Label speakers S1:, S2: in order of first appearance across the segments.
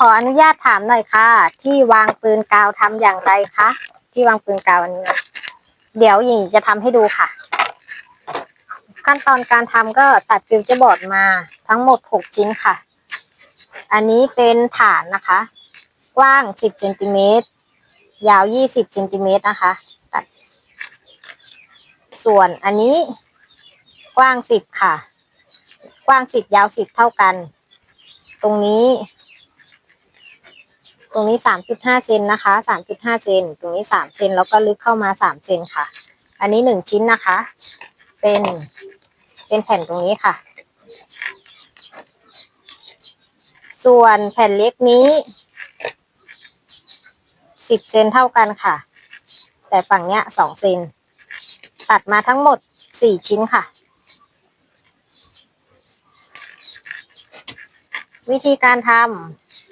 S1: ขออนุญาตถามหน่อยค่ะ ที่วางปืนกาวทำอย่างไรคะที่วางปืนกาวอันนี้นะเดี๋ยวหญิงจะทำให้ดูค่ะ ขั้นตอนการทำก็ตัดฟิวเจอร์บอร์ดมาทั้งหมด6ชิ้นค่ะ อันนี้เป็นฐานนะคะ กว้าง10เซนติเมตรยาว20เซนติเมตรนะคะ ตัด ส่วนอันนี้กว้าง10ค่ะ กว้าง10ยาว10เท่ากัน ตรงนี้ รงนี้3.5เซนนะคะ3.5เซนตรงนี้3เซนแล้วก็ลึกเข้ามา3เซนค่ะ อันนี้1ชิ้นนะคะ เป็นเป็นแผ่นตรงนี้ค่ะ ส่วนแผ่นเล็กนี้10เซนเท่ากันค่ะ แต่ฝั่งเนี้ย2เซนตัดมาทั้งหมด4ชิ้นค่ะ วิธีการทำ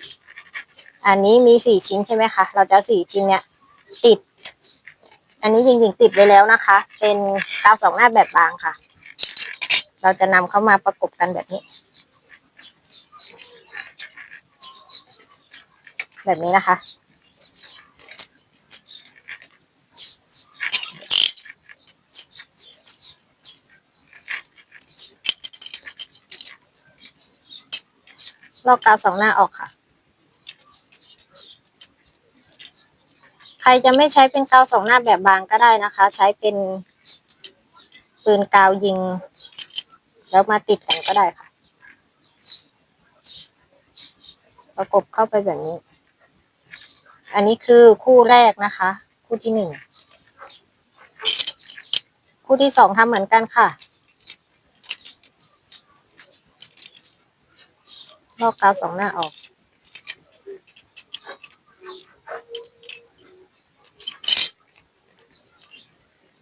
S1: อันนี้มีสี่ชิ้นใช่ไหมคะ เราจะสี่ชิ้นเนี้ยติด อันนี้จริงๆติดไว้แล้วนะคะ เป็นกาวสองหน้าแบบบางค่ะ เราจะนำเข้ามาประกบกันแบบนี้ แบบนี้นะคะลอกกาวสองหน้าออกค่ะ ใครจะไม่ใช้เป็นกาวสองหน้าแบบบางก็ได้นะคะ ใช้เป็นปืนกาวยิง แล้วมาติดกันก็ได้ค่ะ ประกบเข้าไปแบบนี้ อันนี้คือคู่แรกนะคะ คู่ที่หนึ่งคู่ที่สองทำเหมือนกันค่ะลอกกาวสองหน้าออก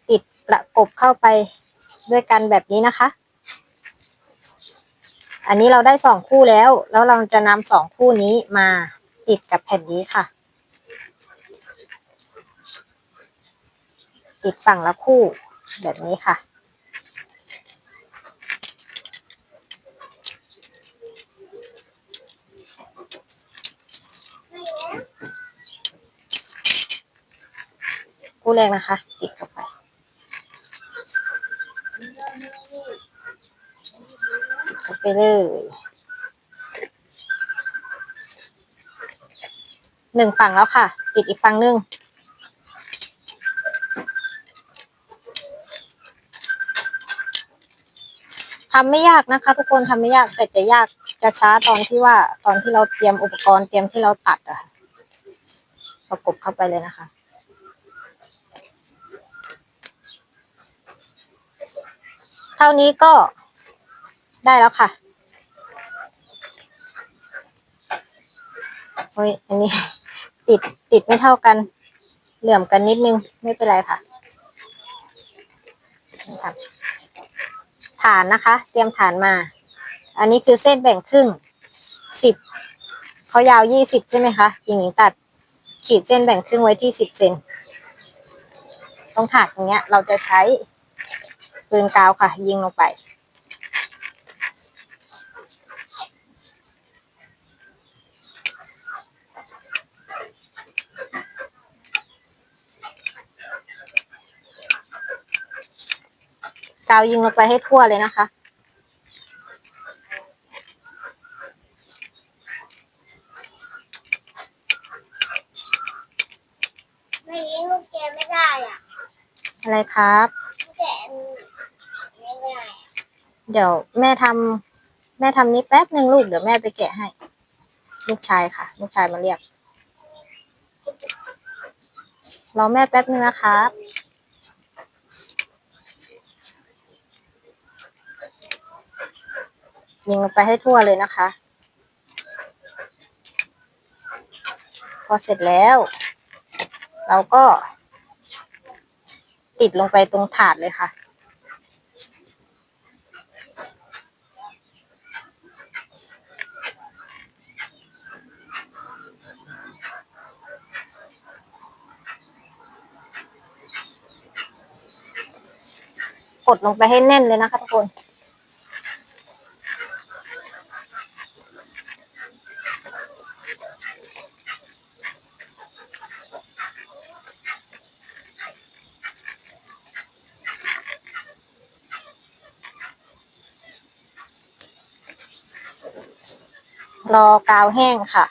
S1: ติด ประกบเข้าไปด้วยกันแบบนี้นะคะ อันนี้เราได้สองคู่แล้ว แล้วเราจะนำสองคู่นี้มาติดกับแผ่นนี้ค่ะ ติดฝั่งละคู่แบบนี้ค่ะคู่แรกนะคะ ติดเข้าไปเลย หนึ่งฝั่งแล้วค่ะ ติดอีกฝั่งหนึ่งทำไม่ยากนะคะ ทุกคนทำไม่ยากแต่จะยากจะช้าตอนที่ว่าตอนที่เราเตรียมอุปกรณ์เตรียมที่เราตัดอะประกบเข้าไปเลยนะคะเท่านี้ก็ ได้แล้วค่ะโอ้ยอันนี้ ติดติดไม่เท่ากัน เหลื่อมกันนิดนึง ไม่เป็นไรค่ะนี่ค่ะฐานนะคะ เตรียมฐานมา อันนี้คือเส้นแบ่งครึ่งสิบเขายาวยี่สิบใช่ไหมคะจริงๆตัดขีดเส้นแบ่งครึ่งไว้ที่สิบเซนตรงถาดตรงเนี้ย เราจะใช้ปืนกาวค่ะ ยิงลงไป กาวยิงลงไปให้ทั่วเลยนะคะ
S2: ไม่ยิงลูกแกไม่ได้อะ
S1: อะไรครับ
S2: ลูกแกไม่ได้อะ
S1: เดี๋ยวแม่ทำแม่ทำนี้แป๊บหนึ่งลูกเดี๋ยวแม่ไปแกะให้ ลูกชายค่ะ ลูกชายมาเรียกรอแม่แป๊บนึงนะครับ ยิงลงไปให้ทั่วเลยนะคะ พอเสร็จแล้ว เราก็ ติดลงไปตรงถาดเลยค่ะ กดลงไปให้แน่นเลยนะคะทุกคน รอกาวแห้งค่ะ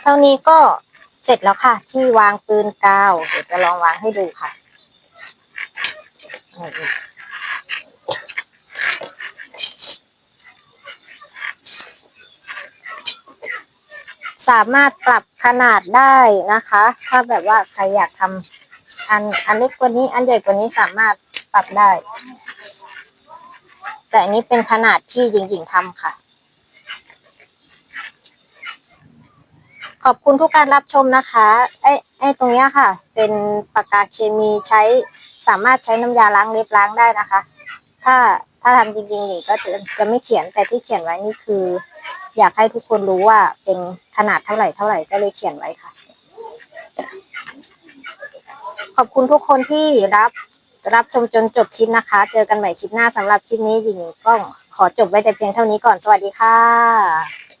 S1: เท่านี้ก็เสร็จแล้วค่ะ ที่วางปืนกาวเดี๋ยวจะลองวางให้ดูค่ะสามารถปรับขนาดได้นะคะ ถ้าแบบว่าใครอยากทำอันอันเล็กกว่านี้อันใหญ่กว่านี้สามารถปรับได้ แต่อันนี้เป็นขนาดที่หญิงๆทำค่ะ ขอบคุณทุกการรับชมนะคะ ไอ้ไอ้ตรงเนี้ยค่ะ เป็นปากกาเคมีใช้สามารถใช้น้ำยาล้างเล็บล้างได้นะคะ ถ้าถ้าทำจริงๆหญิงก็จะจะไม่เขียนแต่ที่เขียนไว้นี่คือ อยากให้ทุกคนรู้ว่าเป็นขนาดเท่าไหร่เท่าไหร่ก็เลยเขียนไว้ค่ะ ขอบคุณทุกคนที่รับ รับชมจนจบคลิปนะคะ เจอกันใหม่คลิปหน้าสำหรับคลิปนี้หญิงก้องขอจบไว้แต่เพียงเท่านี้ก่อนสวัสดีค่ะ